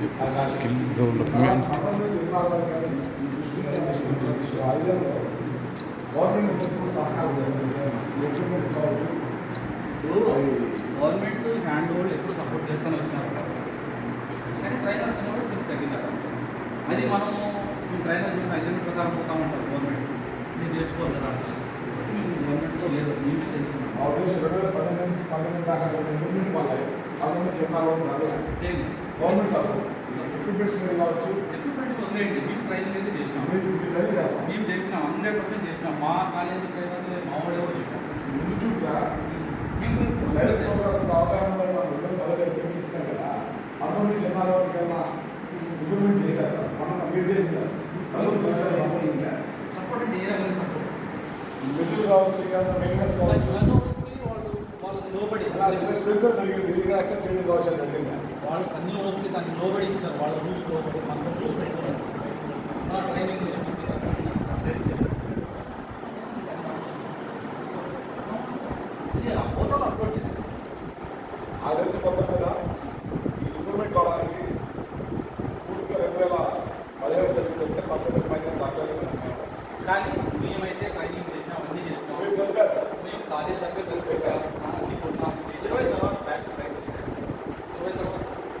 Skill development government hand hold ఎక్కువ support చేస్తాను వచ్చినారు కానీ ట్రైనర్స్ అనేవాడు కొంచెం తగ్గినారు అది మనము మేము ట్రైనర్స్ అగ్రిమెంట్ ప్రకారం పోతామంటారు గవర్నమెంట్ మీరు నేర్చుకోవాలి కదా మేము గవర్నమెంట్లో లేదు మేము చేసుకున్నాం చెప్పాలి గవర్నమెంట్ సపోర్ట్ ఎక్విప్మెంట్స్ మీద కావచ్చు. ఎక్విప్మెంట్ వదిలేయండి మేము ట్రైనింగ్ అయితే చేసినాం. మీరు మీరు ట్రైన్ చేస్తాం మేము చెప్పినాం హండ్రెడ్ పర్సెంట్ చెప్పినాం మా కాలేజీ ట్రైనర్స్ మా వాడు ఎవరు చెప్పాం ముందు చూపుగా మేము అవగాహన ఇచ్చాం కదా. అందులో చిన్న వరకైనా ఇంప్రూవ్మెంట్ చేశారు? మనం మీరు చేసింది సపోర్ట్ అంటే ఏ రకమైన సపోర్ట్ మెటీరియల్ కావచ్చు మెయింటెనెన్స్ కావచ్చు. వాళ్ళు వాళ్ళకి లోబడి నా రిక్వెస్ట్ మీరు మీరు యాక్సెప్ట్ చేయడం కావచ్చు జరిగింది వాళ్ళు అన్ని రోజులకి దాన్ని లోబడి ఇచ్చారు. వాళ్ళ రూల్స్ లోబడి మన రూల్స్ పెట్టుకున్నారు ట్రైనింగ్ ఆ తెలిసి కొత్త మీద ఈ ఇంప్రూవ్మెంట్ కావడానికి పూర్తిగా రెండు వేల పదిహేడు జరిగింది చెప్తే పంతొమ్మిది పైన తగ్గలేదు కానీ మేమైతే ట్రైనింగ్ చేసినా అన్నీ చెప్తాం మేము కాలేజ్ దగ్గర కలిసి పెట్టాము